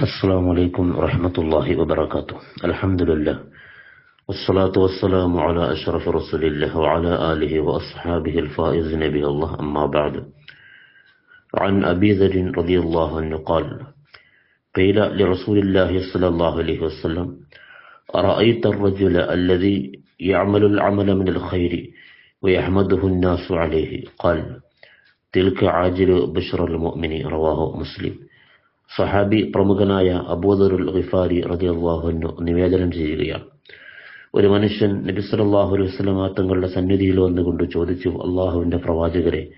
السلام عليكم ورحمة الله وبركاته. الحمد لله. والصلاة والسلام على أشرف رسول الله وعلى آله وأصحابه الفائز نبي الله. أما بعد. عن أبي ذر رضي الله عنه قال قيل لرسول الله صلى الله عليه وسلم أرأيت الرجل الذي يعمل العمل من الخير ويحمده الناس عليه؟ قال تلك عاجل بشر المؤمن رواه مسلم. സഹാബി പ്രമുഖനായ അബൂദറുൽ ഖിഫാരി റതിയാഹുന്നു നിവേദനം ചെയ്യുകയാണ്. ഒരു മനുഷ്യൻ നബിസ്വല്ലാഹു അലൈഹി വസ്ലമ തങ്ങളുടെ സന്നിധിയിൽ വന്നുകൊണ്ട് ചോദിച്ചു അള്ളാഹുവിന്റെ പ്രവാചകരെ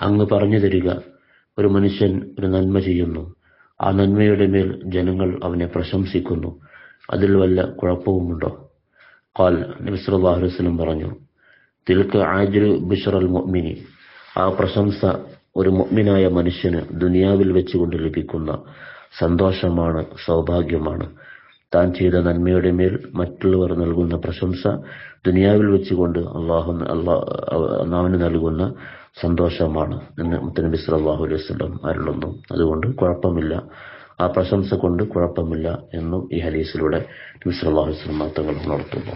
അങ്ങ് പറഞ്ഞു തരിക ഒരു മനുഷ്യൻ ഒരു നന്മ ചെയ്യുന്നു. ആ നന്മയുടെ മേൽ ജനങ്ങൾ അവനെ പ്രശംസിക്കുന്നു. അതിൽ വല്ല കുഴപ്പവുമുണ്ടോ? കാൽ നബിസ്വല്ലാഹു അലൈഹി വസ്ലം പറഞ്ഞു തിൽക്ക് ആജിൽ ബിഷറൽ മൊഹ്മിനി ആ പ്രശംസ ഒരു മുഅ്മിനായ മനുഷ്യന് ദുനിയാവിൽ വെച്ചുകൊണ്ട് ലഭിക്കുന്ന സന്തോഷമാണ് സൗഭാഗ്യമാണ്. താൻ ചെയ്ത നന്മയുടെ മേൽ മറ്റുള്ളവർ നൽകുന്ന പ്രശംസ ദുനിയാവിൽ വെച്ചുകൊണ്ട് അള്ളാഹു അള്ളാഹുവിന് നൽകുന്ന സന്തോഷമാണ് എന്ന് മുത്തനബി സല്ലല്ലാഹു അലൈഹി വസല്ലം അരുളുന്നു. അതുകൊണ്ട് കുഴപ്പമില്ല. ആ പ്രശംസ കൊണ്ട് കുഴപ്പമില്ല എന്നും ഈ ഹദീസിലൂടെ നബി സല്ലല്ലാഹു അലൈഹി വസല്ലം തങ്ങൾ ഉണർത്തുന്നു.